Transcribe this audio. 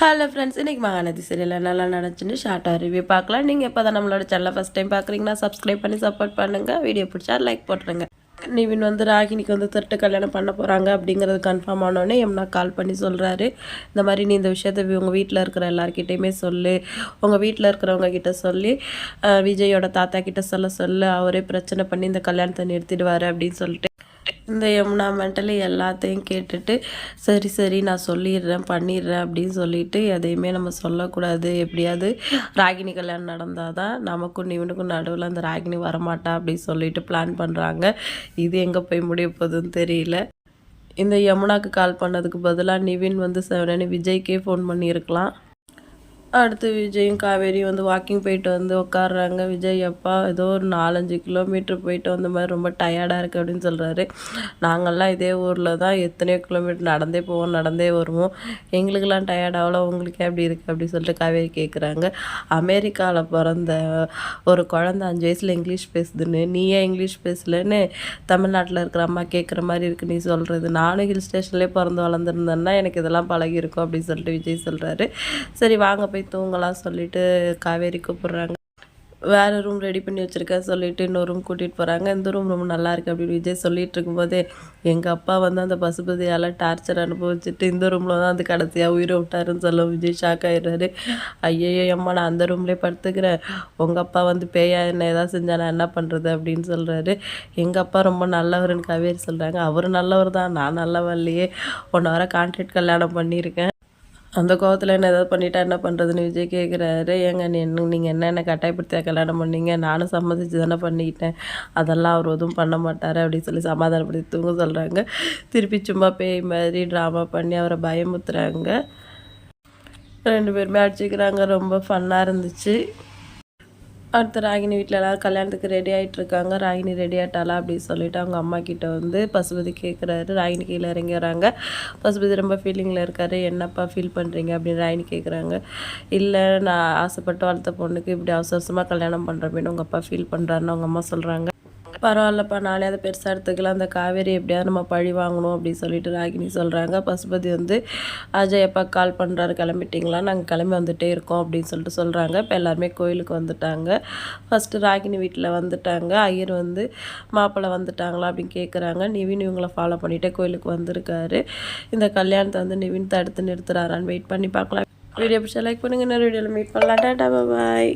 Hello friends இன்றைக்கி Mahanadi serial நல்லா நினச்சின்னு ஷார்ட்டாக ரிவ்யூ பார்க்கலாம். நீங்கள் இப்போ தான் நம்மளோட சேனலை ஃபஸ்ட் டைம் பார்க்குறீங்கன்னா சப்ஸ்கிரைப் பண்ணி சப்போர்ட் பண்ணுங்கள் வீடியோ பிடிச்சா லைக் போட்டுருங்க. நிவின் வந்து ராகினிக்கு வந்து திருட்டு கல்யாணம் பண்ண போகிறாங்க அப்படிங்கிறது கன்ஃபார்ம் ஆனோடனே எம்னா கால் பண்ணி சொல்கிறாரு இந்த மாதிரி நீ இந்த விஷயத்த உங்கள் வீட்டில் இருக்கிற எல்லாருக்கிட்டேயுமே சொல்லு. உங்கள் வீட்டில் இருக்கிறவங்க கிட்ட சொல்லி விஜயோட தாத்தா கிட்ட சொல்ல சொல்லு. அவரே பிரச்சனை பண்ணி இந்த கல்யாணத்தை நிறுத்திடுவார் அப்படின்னு சொல்லிட்டு இந்த யமுனா மெண்டலி எல்லாத்தையும் கேட்டுட்டு சரி சரி நான் சொல்லிடுறேன் பண்ணிடுறேன் அப்படின்னு சொல்லிட்டு எதையுமே நம்ம சொல்லக்கூடாது. எப்படியாவது ராகினி கல்யாணம் நடந்தால் தான் நமக்கும் இவனுக்கும் நடுவில் அந்த ராகினி வரமாட்டா அப்படின்னு சொல்லிட்டு பிளான் பண்ணுறாங்க இது எங்கே போய் முடிய போகுதுன்னு தெரியல. இந்த யமுனாக்கு கால் பண்ணதுக்கு பதிலாக நிவின் வந்து செவனே விஜய்க்கே ஃபோன் பண்ணியிருக்கலாம். அடுத்து விஜயும் காவேரியும் வந்து வாக்கிங் போயிட்டு வந்து உட்காடுறாங்க விஜய் அப்பா ஏதோ ஒரு நாலஞ்சு கிலோமீட்டர் போயிட்டு வந்த மாதிரி ரொம்ப டயர்டாக இருக்குது அப்படின்னு சொல்கிறாரு நாங்கள்லாம் இதே ஊரில் தான் எத்தனையோ கிலோமீட்டர் நடந்தே போவோம் நடந்தே வருவோம். எங்களுக்கெல்லாம் டயர்ட் ஆகல உங்களுக்கு எப்படி இருக்குது அப்படின்னு சொல்லிட்டு காவேரி கேட்குறாங்க அமெரிக்காவில் பிறந்த ஒரு குழந்தை அஞ்சு வயசில் இங்கிலீஷ் பேசுதுன்னு நீ ஏன் இங்கிலீஷ் பேசலன்னு தமிழ்நாட்டில் இருக்கிற அம்மா கேட்குற மாதிரி இருக்குது நீ சொல்கிறது நானும் ஹில் ஸ்டேஷன்லேயே பிறந்து வளர்ந்துருந்தேன்னா எனக்கு இதெல்லாம் பழகி இருக்கும் அப்படின்னு சொல்லிட்டு விஜய் சொல்கிறாரு சரி வாங்க போய் தூங்கலாம் சொல்லிட்டு காவேரி கூப்பிடுறாங்க. வேறு ரூம் ரெடி பண்ணி வச்சுருக்கேன் சொல்லிட்டு இன்னொரு ரூம் கூட்டிகிட்டு போகிறாங்க இந்த ரூம் ரொம்ப நல்லா இருக்குது அப்படின்னு விஜய் சொல்லிகிட்டு இருக்கும்போதே எங்கள் அப்பா வந்து அந்த பசுபதியால் டார்ச்சர் அனுபவிச்சுட்டு இந்த ரூமில் தான் அந்த கடைசியாக உயிரை விட்டாருன்னு சொல்லும் விஜய் ஷாக் ஆயிடுறாரு. ஐயோ அம்மா நான் அந்த ரூம்லேயே படுத்துக்கிறேன். உங்கள் அப்பா வந்து பேயா என்ன ஏதாவது செஞ்சால் நான் என்ன பண்ணுறது அப்படின்னு சொல்கிறாரு எங்கள் அப்பா ரொம்ப நல்லவருன்னு காவேரி சொல்கிறாங்க அவர் நல்லவர் தான் நான் நல்லவன் இல்லையே. ஒன்று வர கான்ட்ராக்ட் கல்யாணம் பண்ணியிருக்கேன். அந்த கோவத்தில் என்ன ஏதாவது பண்ணிட்டா என்ன பண்ணுறதுன்னு விஜய் கேட்குறாரு ஏங்க நீ என்ன நீங்கள் என்ன என்ன கட்டாயப்படுத்தியா? கல்யாணம் பண்ணீங்க. நானும் சம்மதிச்சு தானே பண்ணிக்கிட்டேன். அதெல்லாம் அவர் எதுவும் பண்ண மாட்டார் அப்படின்னு சொல்லி சமாதானப்படுத்தி தூங்க சொல்கிறாங்க திருப்பி சும்மா பேய் மாதிரி ட்ராமா பண்ணி அவரை பயமுத்துறாங்க. ரெண்டு பேருமே அடிச்சுக்கிறாங்க. ரொம்ப ஃபன்னாக இருந்துச்சு. அடுத்து ராகினி வீட்டில் எல்லாரும் கல்யாணத்துக்கு ரெடி ஆகிட்டு இருக்காங்க ராகினி ரெடி ஆகிட்டாளா அப்படின்னு சொல்லிட்டு அவங்க அம்மா கிட்ட வந்து பசுபதி கேட்குறாரு ராகினி கீழே இறங்கி வராங்க பசுபதி ரொம்ப ஃபீலிங்கில் இருக்காரு. என்னப்பா ஃபீல் பண்ணுறீங்க அப்படின்னு ராகினி கேட்குறாங்க இல்லை நான் ஆசைப்பட்டு வளர்த்த பொண்ணுக்கு இப்படி அவசரமாக கல்யாணம் பண்ணுறப்பேன்னு உங்கள் அப்பா ஃபீல் பண்ணுறாருன்னு அவங்க அம்மா சொல்கிறாங்க பரவாயில்லப்பா நாளே அதை பெருசாக எடுத்துக்கலாம் அந்த காவேரி எப்படியாவது நம்ம பழி வாங்கணும் அப்படின்னு சொல்லிட்டு ராகினி சொல்கிறாங்க பசுபதி வந்து அஜய் அப்பா கால் பண்ணுறாரு கிளம்பிட்டிங்களா? நாங்கள் கிளம்பி வந்துகிட்டே இருக்கோம் அப்படின்னு சொல்லிட்டு சொல்கிறாங்க இப்போ எல்லாருமே கோயிலுக்கு வந்துட்டாங்க. ஃபஸ்ட்டு ராகினி வீட்டில் வந்துட்டாங்க. ஐயர் வந்து மாப்பிள்ளை வந்துட்டாங்களா? அப்படின்னு கேட்குறாங்க நிவின் இவங்கள ஃபாலோ பண்ணிகிட்டே கோயிலுக்கு வந்திருக்காரு. இந்த கல்யாணத்தை வந்து நிவின் தடுத்து நிறுத்துறாரான்னு வெயிட் பண்ணி பார்க்கலாம். வீடியோ பிடிச்சா லைக் பண்ணுங்க. இன்னொரு வீடியோவில் மீட் பண்ணலாம். டாடா பாய்